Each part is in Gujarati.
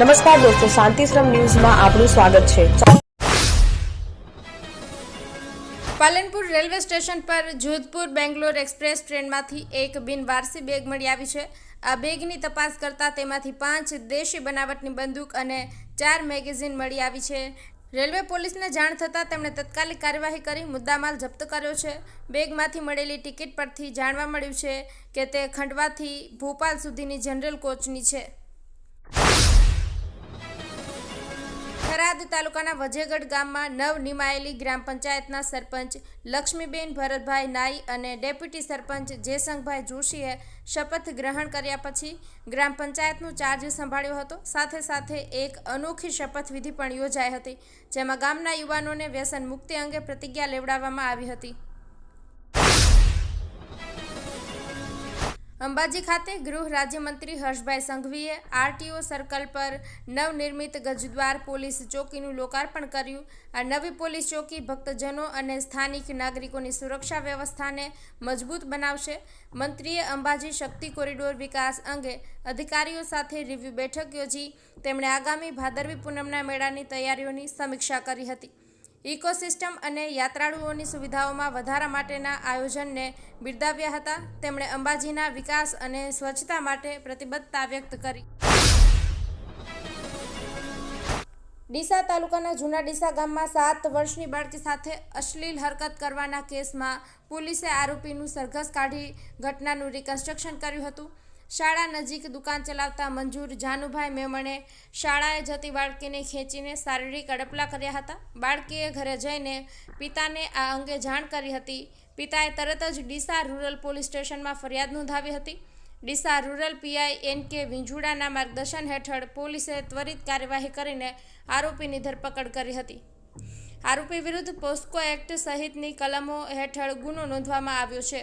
નમસ્કાર દોસ્તો શાંતિશ્રમ ન્યૂઝમાં આપનું સ્વાગત છે. પાલનપુર રેલવે સ્ટેશન પર જોધપુર બેંગ્લોર એક્સપ્રેસ ટ્રેનમાંથી એક બિનવારસી બેગ મળી આવી છે. આ બેગની તપાસ કરતા તેમાંથી પાંચ દેશી બનાવટની બંદૂક અને ચાર મેગેઝિન મળી આવી છે. રેલવે પોલીસને જાણ થતાં તેમણે તત્કાલિક કાર્યવાહી કરી, મુદ્દામાલ જપ્ત કર્યો છે. બેગમાંથી મળેલી ટિકિટ પરથી જાણવા મળ્યું છે કે તે ખંડવાથી ભોપાલ સુધીની જનરલ કોચની છે. થરાદ તાલુકાના વજેગઢ ગામમાં નવ નિમાયેલી ગ્રામ પંચાયતના સરપંચ લક્ષ્મીબેન ભરતભાઈ નાઈ અને ડેપ્યુટી સરપંચ જયસંગભાઈ જોશીએ શપથ ગ્રહણ કર્યા પછી ગ્રામ પંચાયતનું ચાર્જ સંભાળ્યો હતો. સાથે સાથે એક અનોખી શપથવિધિ પણ યોજાઈ હતી, જેમાં ગામના યુવાનોને વ્યસન મુક્તિ અંગે પ્રતિજ્ઞા લેવડાવવામાં આવી હતી. અંબાજી ખાતે ગૃહ રાજ્યમંત્રી હર્ષભાઈ સંઘવીએ આરટીઓ સર્કલ પર નવનિર્મિત ગજદ્વાર પોલીસ ચોકીનું લોકાર્પણ કર્યું. આ નવી પોલીસ ચોકી ભક્તજનો અને સ્થાનિક નાગરિકોની સુરક્ષા વ્યવસ્થાને મજબૂત બનાવશે. મંત્રીએ અંબાજી શક્તિ કોરિડોર વિકાસ અંગે અધિકારીઓ સાથે રિવ્યૂ બેઠક યોજી. તેમણે આગામી ભાદરવી પૂનમના મેળાની તૈયારીઓની સમીક્ષા કરી હતી. ઇકોસિસ્ટમ અને યાત્રાળુઓની સુવિધાઓમાં વધારા માટેના આયોજનને બિરદાવ્યા હતા. તેમણે અંબાજીના વિકાસ અને સ્વચ્છતા માટે પ્રતિબદ્ધતા વ્યક્ત કરી. ડીસા તાલુકાના જૂના ડીસા ગામમાં સાત વર્ષની બાળકી સાથે અશ્લીલ હરકત કરવાના કેસમાં પોલીસે આરોપીનું સરઘસ કાઢી ઘટનાનું રિકન્સ્ટ્રક્શન કર્યું હતું. શાળા નજીક દુકાન ચલાવતા મંજૂર જાનુભાઈ મેમણે શાળાએ જતી બાળકીને ખેંચીને શારીરિક અડપલા કર્યા હતા. બાળકીએ ઘરે જઈને પિતાને આ અંગે જાણ કરી હતી. પિતાએ તરત જ ડીસા રૂરલ પોલીસ સ્ટેશનમાં ફરિયાદ નોંધાવી હતી. ડીસા રૂરલ પીઆઈ એન કે વિંજુડાના માર્ગદર્શન હેઠળ પોલીસે ત્વરિત કાર્યવાહી કરીને આરોપીની ધરપકડ કરી હતી. આરોપી વિરુદ્ધ પોસ્કો એક્ટ સહિતની કલમો હેઠળ ગુનો નોંધવામાં આવ્યો છે.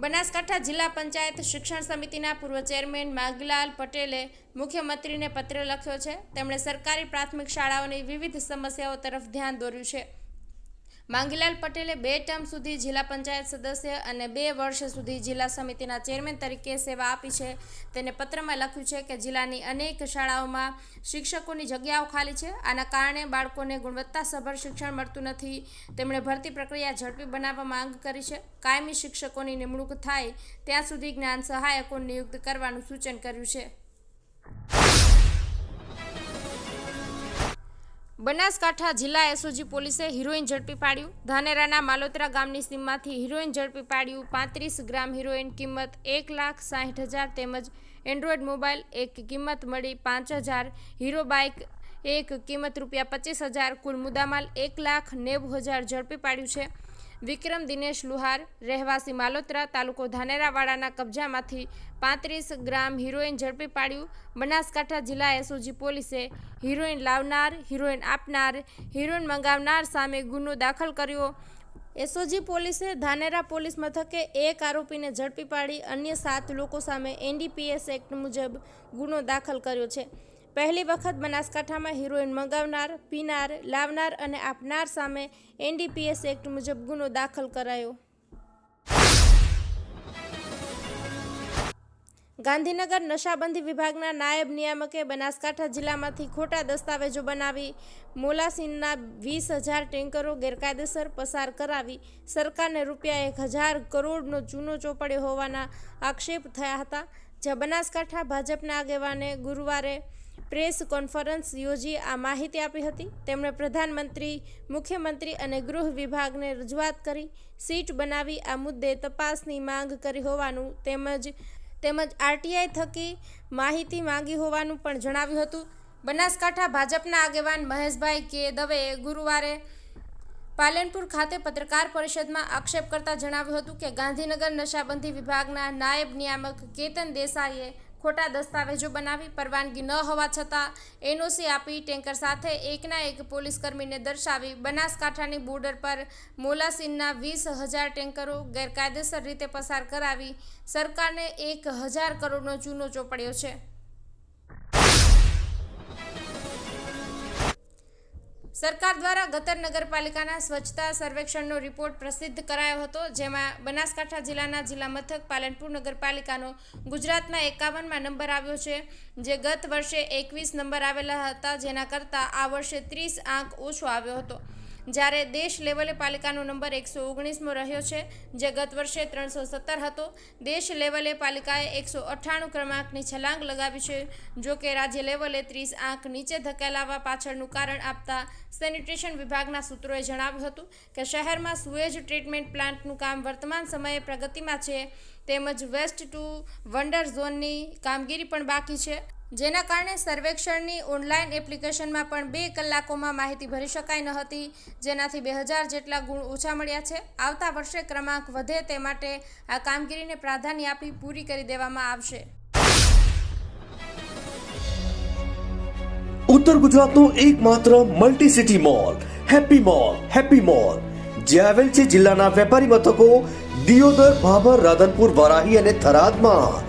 Banaskantha જિલ્લા પંચાયત શિક્ષણ સમિતિના પૂર્વ ચેરમેન માગલાલ પટેલે મુખ્યમંત્રીને પત્ર લખ્યો છે. તેમણે સરકારી પ્રાથમિક શાળાઓની વિવિધ સમસ્યાઓ તરફ ધ્યાન દોર્યું છે. માંગીલાલ પટેલે બે ટર્મ સુધી જિલ્લા પંચાયત સદસ્ય અને બે વર્ષ સુધી જિલ્લા સમિતિના ચેરમેન તરીકે સેવા આપી છે. તેને પત્રમાં લખ્યું છે કે જિલ્લાની અનેક શાળાઓમાં શિક્ષકોની જગ્યાઓ ખાલી છે. આના કારણે બાળકોને ગુણવત્તાસભર શિક્ષણ મળતું નથી. તેમણે ભરતી પ્રક્રિયા ઝડપી બનાવવા માંગ કરી છે. કાયમી શિક્ષકોની નિમણૂક થાય ત્યાં સુધી જ્ઞાન સહાયકો નિયુક્ત કરવાનું સૂચન કર્યું છે. બનાસકાંઠા જિલ્લા એસઓજી પોલીસે હિરોઈન ઝડપી પાડ્યું. ધાનેરાના માલોતરા ગામની સીમમાંથી હિરોઈન ઝડપી પાડ્યું. પાંત્રીસ ગ્રામ હિરોઈન કિંમત એક લાખ સાઠ હજાર તેમજ એન્ડ્રોઈડ મોબાઈલ એક કિંમત મળી પાંચ હજાર. હીરો બાઇક એક કિંમત રૂપિયા પચીસ હજાર. કુલ મુદ્દામાલ એક લાખ નેવું હજાર ઝડપી પાડ્યું છે. વિક્રમ દિનેશ લુહાર, રહેવાસી માલોત્રા, તાલુકો ધાનેરાવાડાના કબજામાંથી પાંત્રીસ ગ્રામ હિરોઈન ઝડપી પાડ્યું. બનાસકાંઠા જિલ્લા એસઓજી પોલીસે હિરોઈન લાવનાર, હિરોઈન આપનાર, હિરોઈન મંગાવનાર સામે ગુનો દાખલ કર્યો. એસઓજી પોલીસે ધાનેરા પોલીસ મથકે એક આરોપીને ઝડપી પાડી અન્ય સાત લોકો સામે એનડીપીએસ એક્ટ મુજબ ગુનો દાખલ કર્યો છે. પહેલી વખત બનાસકાંઠામાં હિરોઈન મંગાવનાર, પીનાર, લાવનાર અને આપનાર સામે એનડીપીએસ એક્ટ મુજબ ગુનો દાખલ કરાયો. ગાંધીનગર નશાબંધી વિભાગના નાયબ નિયામકે બનાસકાંઠા જિલ્લામાંથી ખોટા દસ્તાવેજો બનાવી મોલાસીનના વીસ હજાર ટેન્કરો ગેરકાયદેસર પસાર કરાવી સરકારને રૂપિયા એક હજાર કરોડનો ચૂનો ચોપડ્યો હોવાના આક્ષેપ થયા હતા, જ્યાં બનાસકાંઠા ભાજપના આગેવાને ગુરુવારે પ્રેસ કોન્ફરન્સ યોજી આ માહિતી આપી હતી. તેમણે પ્રધાનમંત્રી, મુખ્યમંત્રી અને ગૃહ વિભાગને રજૂઆત કરી, સીટ બનાવી આ મુદ્દે તપાસની માંગ કરી હોવાનું તેમજ તેમજ આરટીઆઈ થકી માહિતી માંગી હોવાનું પણ જણાવ્યું હતું. બનાસકાંઠા ભાજપના આગેવાન મહેશભાઈ કે દવેએ ગુરુવારે પાલનપુર ખાતે પત્રકાર પરિષદમાં આક્ષેપ કરતા જણાવ્યું હતું કે ગાંધીનગર નશાબંધી વિભાગના નાયબ નિયામક કેતન દેસાઈએ ખોટા દસ્તાવેજો બનાવી પરવાનગી ન હોવા છતાં એનઓસી આપી ટેન્કર સાથે એકના એક પોલીસ કર્મીને દર્શાવી બનાસકાંઠાની બોર્ડર પર મોલાસીનના વીસ હજાર ટેન્કરો ગેરકાયદેસર રીતે પસાર કરાવી સરકારને એક હજાર કરોડનો ચૂનો ચોપડ્યો છે. સરકાર દ્વારા ગતર નગરપાલિકાના સ્વચ્છતા સર્વેક્ષણનો રિપોર્ટ પ્રસિદ્ધ કરાયો હતો, જેમાં બનાસકાંઠા જિલ્લાના જિલ્લા મથક પાલનપુર નગરપાલિકાનો ગુજરાતમાં એકાવનમાં નંબર આવ્યો છે, જે ગત વર્ષે એકવીસ નંબર આવેલા હતા, જેના કરતાં આ વર્ષે ત્રીસ આંક ઓછો આવ્યો હતો. જ્યારે દેશ લેવલે પાલિકાનો નંબર એકસો ઓગણીસમો રહ્યો છે, જે ગત વર્ષે ત્રણસો સત્તર હતો, દેશ લેવલે પાલિકાએ એકસો અઠ્ઠાણું ક્રમાંકની છલાંગ લગાવી છે. જો કે રાજ્ય લેવલે ત્રીસ આંક નીચે ધકેલાવા પાછળનું કારણ આપતા સેનિટેશન વિભાગના સૂત્રોએ જણાવ્યું હતું કે શહેરમાં સુએજ ટ્રીટમેન્ટ પ્લાન્ટનું કામ વર્તમાન સમયે પ્રગતિમાં છે, તેમજ વેસ્ટ ટુ વંડર ઝોનની કામગીરી પણ બાકી છે. જેના કારણે સર્વેક્ષણની ઓનલાઈન એપ્લિકેશનમાં પણ બે કલાકોમાં માહિતી ભરી શકાઈ ન હતી, જેનાથી બે હજાર જેટલા ગુણ ઓછા મળ્યા છે. આવતા વર્ષે ક્રમાંક વધે તે માટે આ કામગીરીને પ્રાધાન્ય આપી પૂરી કરી દેવામાં આવશે. ઉત્તર ગુજરાતનો એકમાત્ર multi city mall happy mall happy mall, જે આવેલ છે જિલ્લાના વેપારી મથકો દિયોદર, ભાભર, રાધનપુર, વરાહી અને થરાદમાં.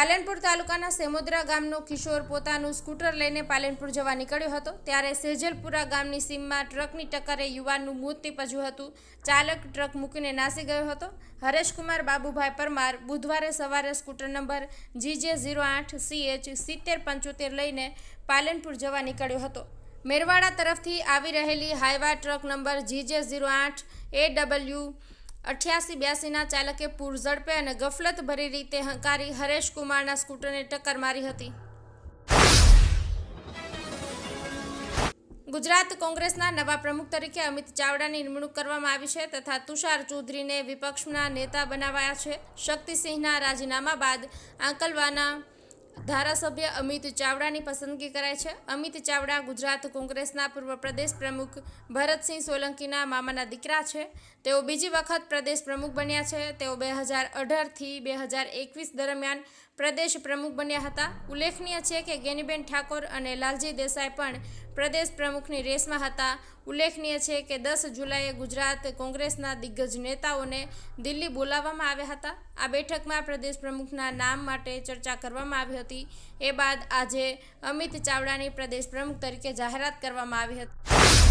પાલનપુર તાલુકાના સેમોદરા ગામનો કિશોર પોતાનું સ્કૂટર લઈને પાલનપુર જવા નીકળ્યો હતો. ત્યારે સેજલપુરા ગામની સીમમાં ટ્રકની ટક્કરે યુવાનનું મોત નીપજ્યું હતું. ચાલક ટ્રક મૂકીને નાસી ગયો હતો. હરેશકુમાર બાબુભાઈ પરમાર બુધવારે સવારે સ્કૂટર નંબર જીજે ઝીરો આઠ સીએચ સિત્તેર પંચોતેર લઈને પાલનપુર જવા નીકળ્યો હતો. મેરવાડા તરફથી આવી રહેલી Hyva truck number GJ zero આઠ એ ડબલ્યુ અઠ્યાસી બ્યાસીના ચાલકે પૂર ઝડપે અને ગફલત ભરી રીતે હંકારી હરેશ કુમારના સ્કૂટરને ટક્કર મારી હતી. ગુજરાત કોંગ્રેસના નવા પ્રમુખ તરીકે અમિત ચાવડાની નિમણૂક કરવામાં આવી છે તથા તુષાર ચૌધરીને વિપક્ષના નેતા બનાવાયા છે. શક્તિસિંહના રાજીનામા બાદ આંકલવાના ધારાસભ્ય અમિત ચાવડાની પસંદગી કરાઈ છે. અમિત ચાવડા ગુજરાત કોંગ્રેસના પૂર્વ પ્રદેશ પ્રમુખ ભરતસિંહ સોલંકીના મામાના દીકરા છે. તેઓ બીજી વખત પ્રદેશ પ્રમુખ બન્યા છે. તેઓ બે હજાર અઢારથી બે હજાર એકવીસ દરમિયાન પ્રદેશ પ્રમુખ બન્યા હતા. ઉલ્લેખનીય છે કે ગેનીબેન ઠાકોર અને લાલજી દેસાઈ પણ પ્રદેશ પ્રમુખની રેસમાં હતા. ઉલ્લેખનીય છે કે દસ જુલાઈએ ગુજરાત કોંગ્રેસના દિગ્ગજ નેતાઓને દિલ્હી બોલાવવામાં આવ્યા હતા. આ બેઠકમાં પ્રદેશ પ્રમુખના નામ માટે ચર્ચા કરવામાં આવી હતી. એ બાદ આજે અમિત ચાવડાની પ્રદેશ પ્રમુખ તરીકે જાહેરાત કરવામાં આવી હતી.